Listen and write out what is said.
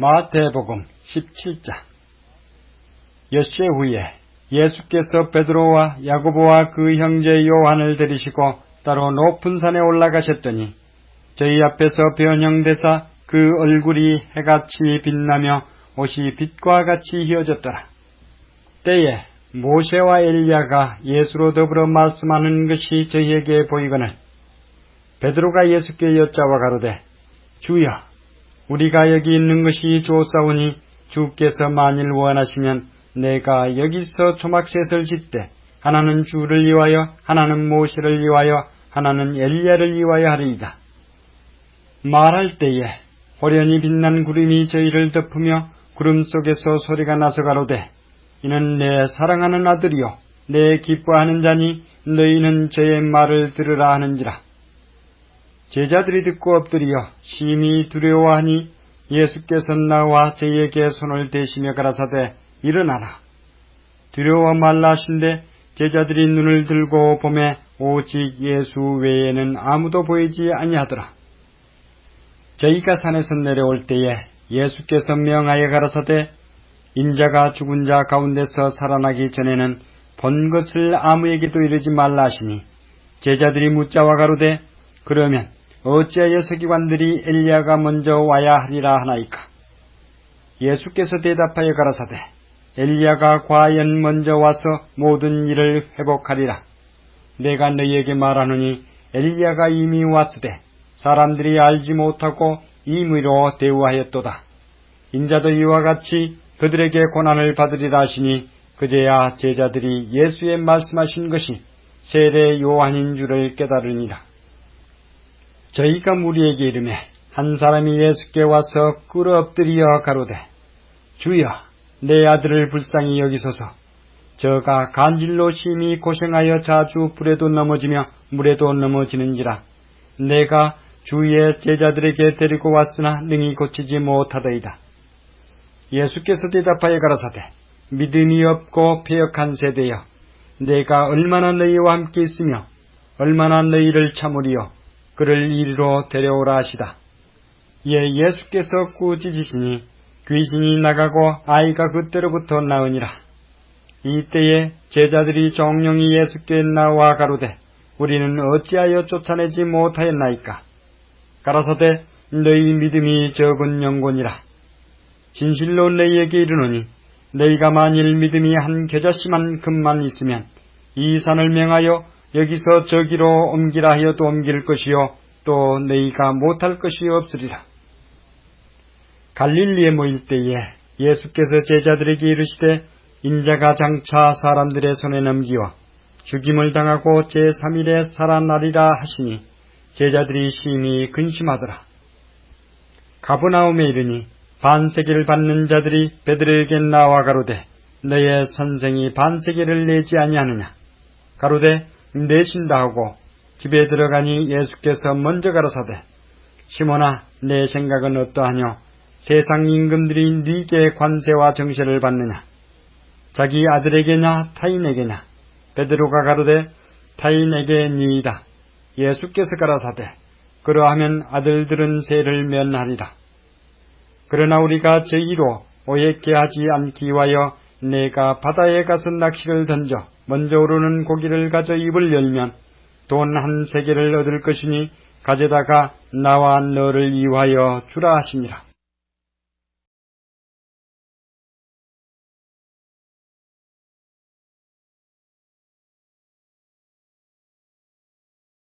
마태복음 17장 엿새 후에 예수께서 베드로와 야고보와 그 형제 요한을 데리시고 따로 높은 산에 올라가셨더니 저희 앞에서 변형되사 그 얼굴이 해같이 빛나며 옷이 빛과 같이 휘어졌더라. 때에 모세와 엘리야가 예수로 더불어 말씀하는 것이 저희에게 보이거늘 베드로가 예수께 여짜와 가로되 주여 우리가 여기 있는 것이 좋사오니 주께서 만일 원하시면 내가 여기서 초막셋을 짓되 하나는 주를 위하여 하나는 모세를 위하여 하나는 엘리야를 위하여 하리이다. 말할 때에 호련히 빛난 구름이 저희를 덮으며 구름 속에서 소리가 나서 가로되 이는 내 사랑하는 아들이요 내 기뻐하는 자니 너희는 저의 말을 들으라 하는지라. 제자들이 듣고 엎드리어 심히 두려워하니 예수께서 나와 저희에게 손을 대시며 가라사대 일어나라. 두려워 말라 하신데 제자들이 눈을 들고 보매 오직 예수 외에는 아무도 보이지 아니하더라. 저희가 산에서 내려올 때에 예수께서 명하여 가라사대 인자가 죽은 자 가운데서 살아나기 전에는 본 것을 아무에게도 이르지 말라 하시니 제자들이 묻자와 가로되 그러면 어찌하여 서기관들이 엘리야가 먼저 와야 하리라 하나이까? 예수께서 대답하여 가라사대 엘리야가 과연 먼저 와서 모든 일을 회복하리라. 내가 너희에게 말하노니 엘리야가 이미 왔으되 사람들이 알지 못하고 임의로 대우하였도다. 인자도 이와 같이 그들에게 고난을 받으리라 하시니 그제야 제자들이 예수의 말씀하신 것이 세례 요한인 줄을 깨달으니라. 저희가 무리에게 이름에 한 사람이 예수께 와서 꿇어 엎드리어 가로되 주여 내 아들을 불쌍히 여기소서. 저가 간질로 심히 고생하여 자주 불에도 넘어지며 물에도 넘어지는지라. 내가 주의 제자들에게 데리고 왔으나 능히 고치지 못하더이다. 예수께서 대답하여 가라사대 믿음이 없고 폐역한 세대여 내가 얼마나 너희와 함께 있으며 얼마나 너희를 참으리요 그를 이리로 데려오라 하시다. 예, 예수께서 꾸짖으시니 귀신이 나가고 아이가 그때로부터 나으니라. 이때에 제자들이 정령이 예수께 나와 가로되 우리는 어찌하여 쫓아내지 못하였나이까? 가라사대 너희 믿음이 적은 영혼이라. 진실로 너희에게 이르노니 너희가 만일 믿음이 한 겨자씨만큼만 있으면 이 산을 명하여 여기서 저기로 옮기라 하여도 옮길 것이요 또 너희가 못할 것이 없으리라. 갈릴리에 모일 때에 예수께서 제자들에게 이르시되 인자가 장차 사람들의 손에 넘기어 죽임을 당하고 제3일에 살아나리라 하시니 제자들이 심히 근심하더라. 가브나움에 이르니 반세기를 받는 자들이 베드로에게 나와 가로되 너의 선생이 반세기를 내지 아니하느냐 가로되 내신다 하고 집에 들어가니 예수께서 먼저 가라사대 시몬아 내 생각은 어떠하뇨? 세상 임금들이 네게 관세와 정세를 받느냐? 자기 아들에게냐 타인에게냐? 베드로가 가로되 타인에게 니이다. 예수께서 가라사대 그러하면 아들들은 세를 면하리라. 그러나 우리가 제의로 오해케 하지 않기 위하여 내가 바다에 가서 낚시를 던져 먼저 오르는 고기를 가져 입을 열면 돈 한 세계를 얻을 것이니 가져다가 나와 너를 위하여 주라 하시니라.